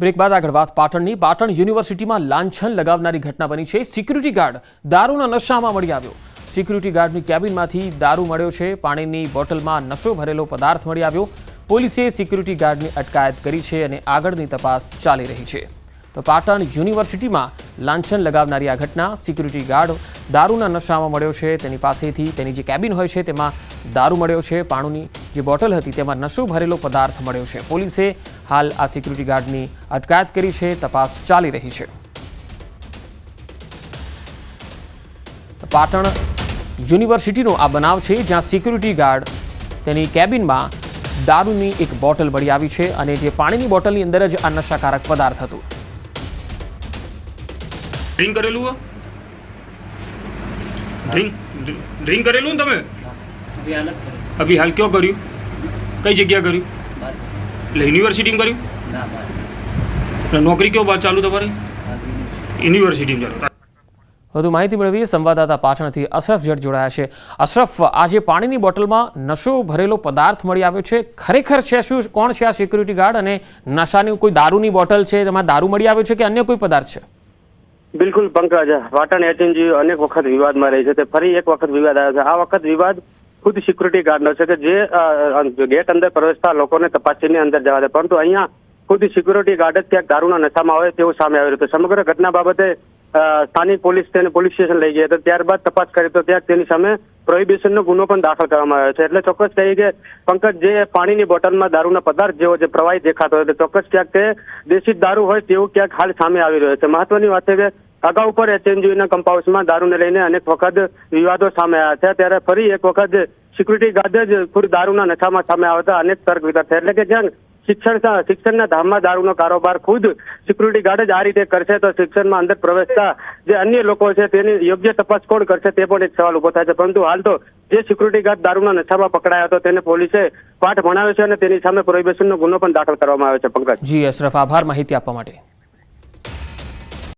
Break બાદ આગળ વાત પાટણની. પાટણ યુનિવર્સિટીમાં લાંછન લગાવનારી ઘટના બની છે. સિક્યુરિટી ગાર્ડ દારૂના નશામાં મળી આવ્યો. સિક્યુરિટી ગાર્ડની કેબિનમાંથી દારૂ મળ્યો છે. પાણીની બોટલમાં નશો ભરેલો પદાર્થ મળી આવ્યો. પોલીસે સિક્યુરિટી ગાર્ડની અટકાયત કરી છે અને આગળની તપાસ ચાલી રહી છે. તો પાટણ યુનિવર્સિટીમાં લાંછન લગાવનારી આ ઘટના, સિક્યુરિટી ગાર્ડ દારૂના નશામાં મળ્યો છે. તેની પાસેથી તેની જે કેબિન હોય છે, તેમાં દારૂ મળ્યો છે. પાણીની જે બોટલ હતી તેમાં નશો ભરેલો પદાર્થ મળ્યો છે. પોલીસે હાલ આ સિક્યુરિટી ગાર્ડની અટકાયત કરી છે. તપાસ ચાલી રહી છે. પાટણ યુનિવર્સિટીનો આ બનાવ છે જ્યાં સિક્યુરિટી ગાર્ડ તેની કેબિનમાં દારૂની એક બોટલ મળી આવી છે અને જે પાણીની બોટલની અંદર જ આ નશાકારક પદાર્થ હતું. ડ્રિંક કરેલું ડ્રિંક ડ્રિંક કરેલું તમે? અભી હાલ ક્યાં કર્યું? કઈ જગ્યા કર્યું? એટલે યુનિવર્સિટીમાં કર્યું? એટલે નોકરી કયો ચાલુ તમારી? યુનિવર્સિટીમાં ચાલુ. વધુ માહિતી મેળવીએ. સંવાદદાતા પાછળથી અશરફ જટ જોડાયા છે. અશરફ આજે પાણીની બોટલમાં નશો ભરેલો પદાર્થ મળી આવ્યો છે. ખરેખર છે શું? કોણ છે આ સિક્યુરિટી ગાર્ડ અને નશાની કોઈ દારૂની બોટલ છે? તેમાં દારૂ મળી આવ્યો છે કે અન્ય કોઈ પદાર્થ છે? બિલકુલ પંકજ. પાટણ એટીએમજી અનેક વખત વિવાદમાં રહી છે. તે ફરી એક વખત વિવાદ આવ્યો છે. આ વખત વિવાદ ખુદ સિક્યુરિટી ગાર્ડનો છે કે જે ગેટ અંદર પ્રવેશતા લોકોને તપાસીને અંદર જવા દે. પરંતુ અહીંયા ખુદ સિક્યુરિટી ગાર્ડ જ ક્યાંક દારૂના નશામાં હોય તેવું સામે આવ્યું હતું સમગ્ર ઘટના બાબતે સ્થાનિક પોલીસ તેને પોલીસ સ્ટેશન લઈ ગઈ હતી. ત્યારબાદ તપાસ કરી તો ત્યાં તેની સામે પ્રોહિબિશનનો ગુનો પણ દાખલ કરવામાં આવ્યો છે. એટલે ચોક્કસ કહીએ કે પંકજ, જે પાણીની બોટલમાં દારૂના પદાર્થ જેવો જે પ્રવાહી દેખાતો હોય ચોક્કસ ક્યાંક તે દેશી દારૂ હોય તેવું ક્યાંક હાલ સામે આવી રહ્યો છે. મહત્વની વાત છે કે અગાઉ પર એચએનજીના કમ્પ હાઉસમાં દારૂને લઈને અનેક વખત વિવાદો સામે આવ્યા છે. ત્યારે ફરી એક વખત સિક્યુરિટી ગાર્ડ જ ખુદ દારૂના નશામાં સામે આવતા અનેક તર્ક વિતર્ક એટલે કે જ્યાં શિક્ષણ શિક્ષણના ધામમાં દારૂનો કારોબાર ખુદ સિક્યુરિટી ગાર્ડ જ આ રીતે કરશે, તો શિક્ષણમાં અંદર પ્રવેશતા જે અન્ય લોકો છે તેની યોગ્ય તપાસ કોણ કરશે તે પણ એક સવાલ ઊભો થાય છે. પરંતુ હાલ તો જે સિક્યુરિટી ગાર્ડ દારૂના નશામાં પકડાયો હતો તેને પોલીસે પાઠ ભણાવ્યો છે અને તેની સામે પ્રોહિબિશનનો ગુનો પણ દાખલ કરવામાં આવ્યો છે. પંકજ. જી, અશરફ, આભાર માહિતી આપવા માટે.